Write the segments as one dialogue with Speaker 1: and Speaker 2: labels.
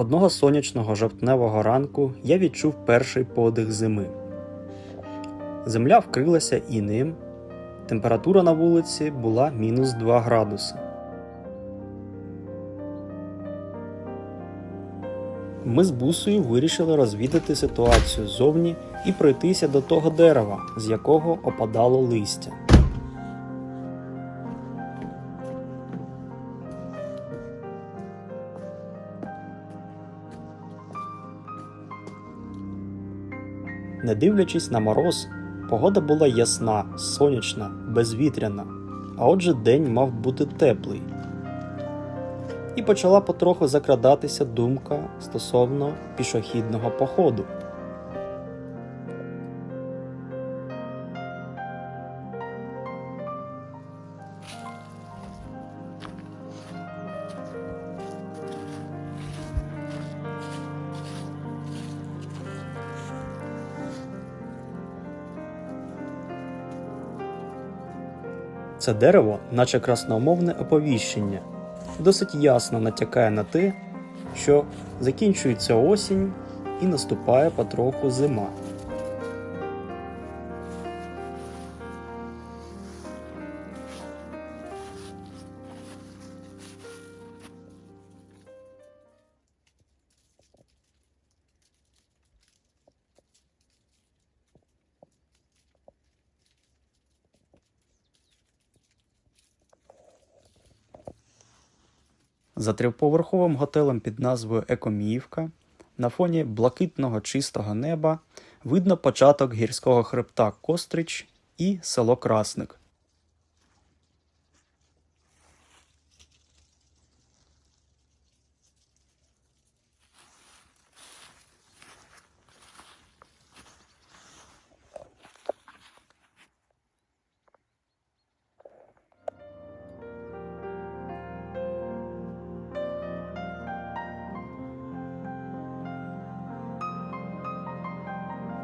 Speaker 1: Одного сонячного жовтневого ранку я відчув перший подих зими. Земля вкрилася інеєм, температура на вулиці була мінус 2 градуси. Ми з бусою вирішили розвідати ситуацію ззовні і пройтися до того дерева, з якого опадало листя. Не дивлячись на мороз, погода була ясна, сонячна, безвітряна, а отже день мав бути теплий. І почала потроху закрадатися думка стосовно пішохідного походу. Це дерево, наче красномовне оповіщення, досить ясно натякає на те, що закінчується осінь і наступає потроху зима. За трьохповерховим готелем під назвою Екоміївка на фоні блакитного чистого неба видно початок гірського хребта Кострич і село Красник.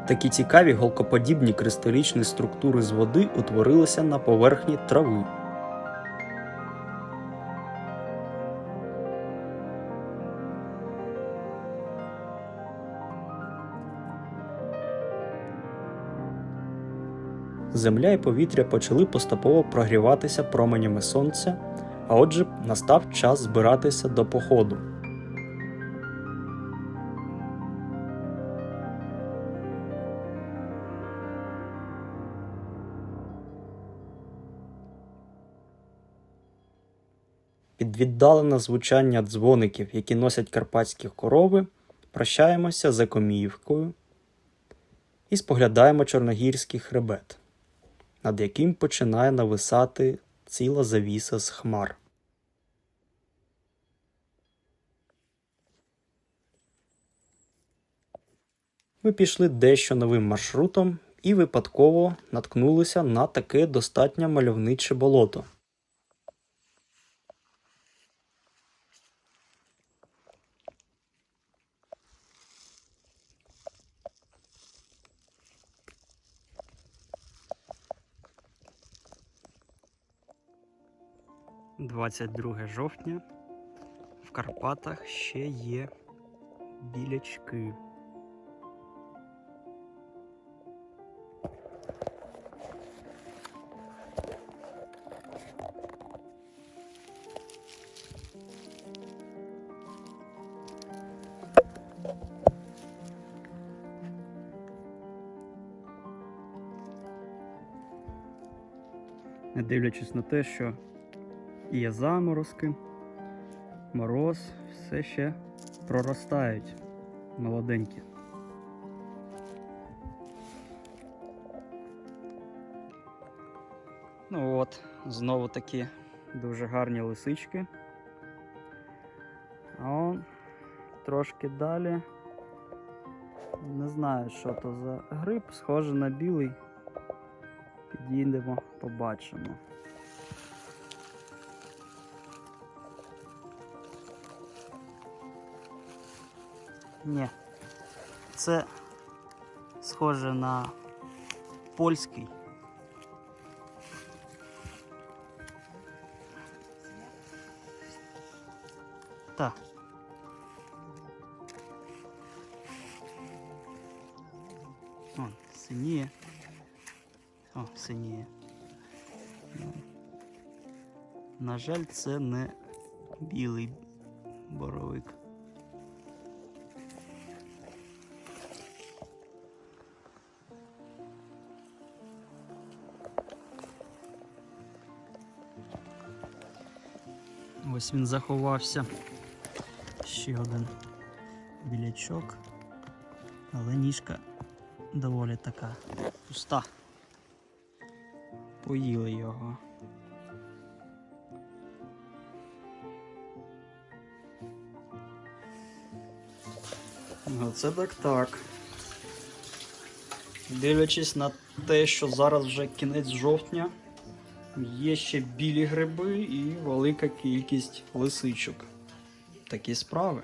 Speaker 1: Такі цікаві голкоподібні кристалічні структури з води утворилися на поверхні трави. Земля і повітря почали поступово прогріватися променями сонця, а отже, настав час збиратися до походу. Віддалене звучання дзвоників, які носять карпатські корови, прощаємося з Екоміївкою і споглядаємо Чорногірський хребет, над яким починає нависати ціла завіса з хмар. Ми пішли дещо новим маршрутом і випадково наткнулися на таке достатньо мальовниче болото. Двадцять друге жовтня. В Карпатах ще є білячки. Не дивлячись на те, що є заморозки, мороз, все ще проростають молоденькі. Ну от, знову такі дуже гарні лисички. А он трошки далі. Не знаю, що то за гриб, схоже на білий. Підійдемо, побачимо. Ні. Це схоже на польський. Так. О, синіє. О, синіє. На жаль, це не білий боровик. Ось він заховався. Ще один білячок. Але ніжка доволі така пуста. Поїли його. Оце так так. Дивлячись на те, що зараз вже кінець жовтня, є ще білі гриби і велика кількість лисичок. Такі справи.